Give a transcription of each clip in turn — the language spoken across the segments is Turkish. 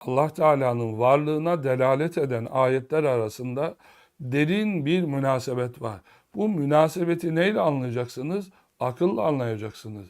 Allah Teala'nın varlığına delalet eden ayetler arasında derin bir münasebet var. Bu münasebeti neyle anlayacaksınız? Akılla anlayacaksınız.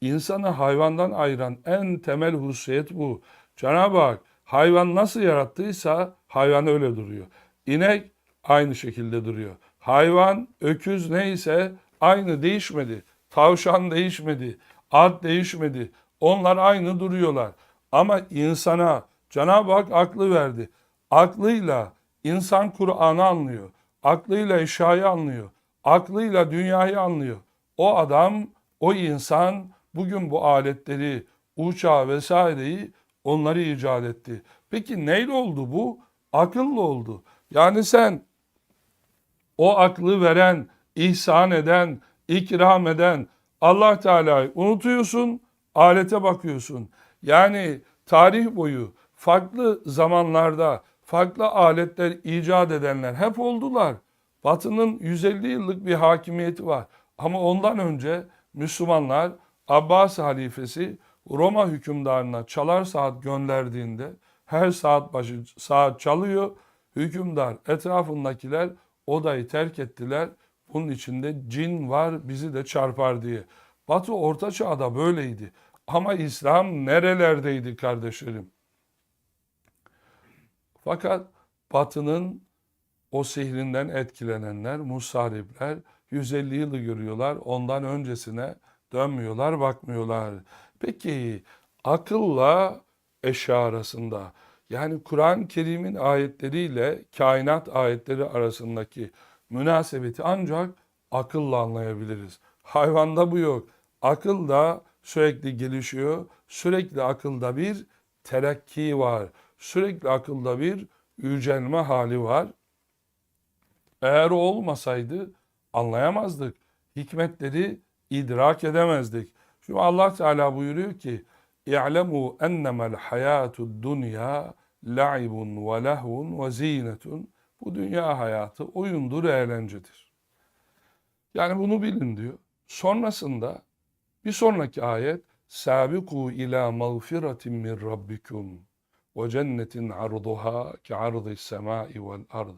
İnsanı hayvandan ayıran en temel hususiyet bu. Cenab-ı Hak hayvan nasıl yarattıysa hayvan öyle duruyor. İnek aynı şekilde duruyor. Hayvan, öküz neyse aynı değişmedi. Tavşan değişmedi. At değişmedi. Onlar aynı duruyorlar. Ama insana Cenab-ı Hak aklı verdi. Aklıyla insan Kur'an'ı anlıyor. Aklıyla eşyayı anlıyor. Aklıyla dünyayı anlıyor. O adam, o insan bugün bu aletleri, uçağı vesaireyi onları icat etti. Peki neyle oldu bu? Akılla oldu. Yani sen o aklı veren, ihsan eden, ikram eden Allah Teala'yı unutuyorsun, alete bakıyorsun. Yani tarih boyu farklı zamanlarda farklı aletler icat edenler hep oldular. Batı'nın 150 yıllık bir hakimiyeti var. Ama ondan önce Müslümanlar Abbas halifesi Roma hükümdarına çalar saat gönderdiğinde her saat başı saat çalıyor. Hükümdar etrafındakiler odayı terk ettiler. Bunun içinde cin var bizi de çarpar diye. Batı Orta Çağ'da böyleydi. Ama İslam nerelerdeydi kardeşlerim? Fakat Batı'nın o sihrinden etkilenenler, musaripler 150 yılı görüyorlar. Ondan öncesine dönmüyorlar, bakmıyorlar. Peki akılla eşya arasında yani Kur'an-ı Kerim'in ayetleriyle kainat ayetleri arasındaki münasebeti ancak akılla anlayabiliriz. Hayvanda bu yok. Akıl da sürekli gelişiyor. Sürekli akılda bir terakki var. Sürekli akılda bir yücelme hali var. Eğer olmasaydı anlayamazdık. Hikmetleri idrak edemezdik. Şimdi Allah Teala buyuruyor ki İ'lemû ennemel hayâtud dünya la'ibun ve lehvun ve zînetun. Bu dünya hayatı oyundur, eğlencedir. Yani bunu bilin diyor. Sonrasında bir sonraki ayet Sabiku ila mağfiratin min rabbikum ve cennetin arduha ki ardı semai vel ard.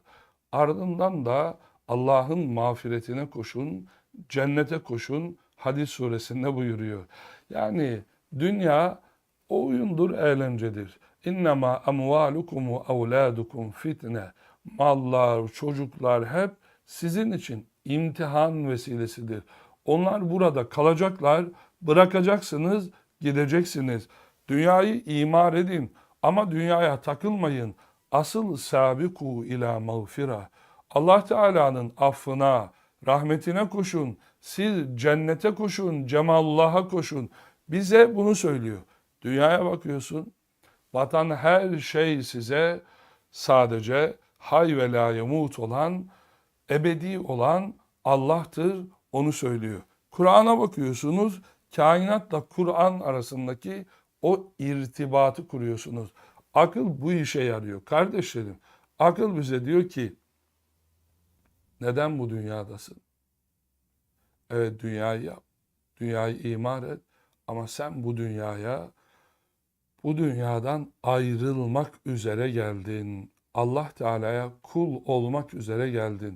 Ardından da Allah'ın mağfiretine koşun, cennete koşun hadis suresinde buyuruyor. Yani dünya oyundur, eğlencedir. İnnemâ emvâlukum ve evlâdukum fitne. Mallar, çocuklar hep sizin için imtihan vesilesidir. Onlar burada kalacaklar, bırakacaksınız, gideceksiniz. Dünyayı imar edin ama dünyaya takılmayın. Asıl sabiku ila mağfira. Allah Teala'nın affına, rahmetine koşun. Siz cennete koşun, cemalullah'a koşun. Bize bunu söylüyor. Dünyaya bakıyorsun. Vatan her şey size sadece hay ve la yemut olan, ebedi olan Allah'tır. Onu söylüyor. Kur'an'a bakıyorsunuz. Kainatla Kur'an arasındaki o irtibatı kuruyorsunuz. Akıl bu işe yarıyor. Kardeşlerim, akıl bize diyor ki neden bu dünyadasın? Evet dünyayı yap. Dünyayı imar et. Ama sen bu dünyaya bu dünyadan ayrılmak üzere geldin. Allah Teala'ya kul olmak üzere geldin.